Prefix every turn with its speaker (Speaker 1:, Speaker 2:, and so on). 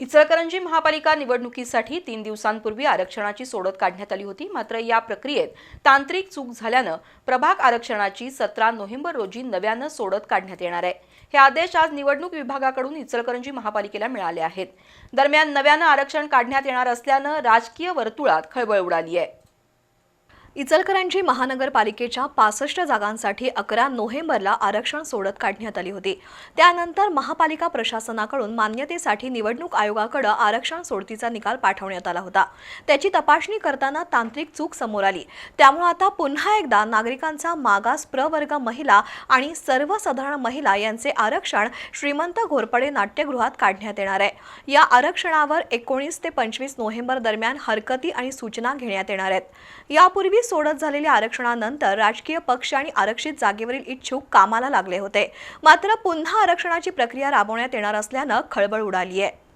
Speaker 1: इचलकरंजी महापालिका निवडणुकीसाठी तीन दिवसांपूर्वी आरक्षणाची सोडत काढण्यात आली होती. मात्र या प्रक्रियेत तांत्रिक चूक झाल्यानं प्रभाग आरक्षणाची सतरा नोव्हेंबर रोजी नव्यानं सोडत काढण्यात येणार आहे. हे आदेश आज निवडणूक विभागाकडून इचलकरंजी महापालिकेला मिळाले आहेत. दरम्यान नव्यानं आरक्षण काढण्यात येणार असल्यानं राजकीय वर्तुळात खळबळ उडाली आहे.
Speaker 2: इचलकरंजी महानगरपालिकेच्या पासष्ट जागांसाठी अकरा नोव्हेंबरला आरक्षण सोडत काढण्यात आली होती. त्यानंतर महापालिका प्रशासनाकडून मान्यतेसाठी निवडणूक आयोगाकडे आरक्षण सोडतीचा निकाल पाठवण्यात आला होता. त्याची तपासणी करताना तांत्रिक चूक समोर आली. त्यामुळे आता पुन्हा एकदा नागरिकांचा मागास प्रवर्ग महिला आणि सर्वसाधारण महिला यांचे आरक्षण श्रीमंत घोरपडे नाट्यगृहात काढण्यात येणार आहे. या आरक्षणावर एकोणीस ते पंचवीस नोव्हेंबर दरम्यान हरकती आणि सूचना घेण्यात येणार आहेत. यापूर्वी सोडत झालेल्या आरक्षणानंतर राजकीय पक्ष आणि आरक्षित जागेवरील इच्छुक कामाला लागले होते. मात्र पुन्हा आरक्षणाची प्रक्रिया राबवण्यात येणार असल्यानं खळबळ उडाली आहे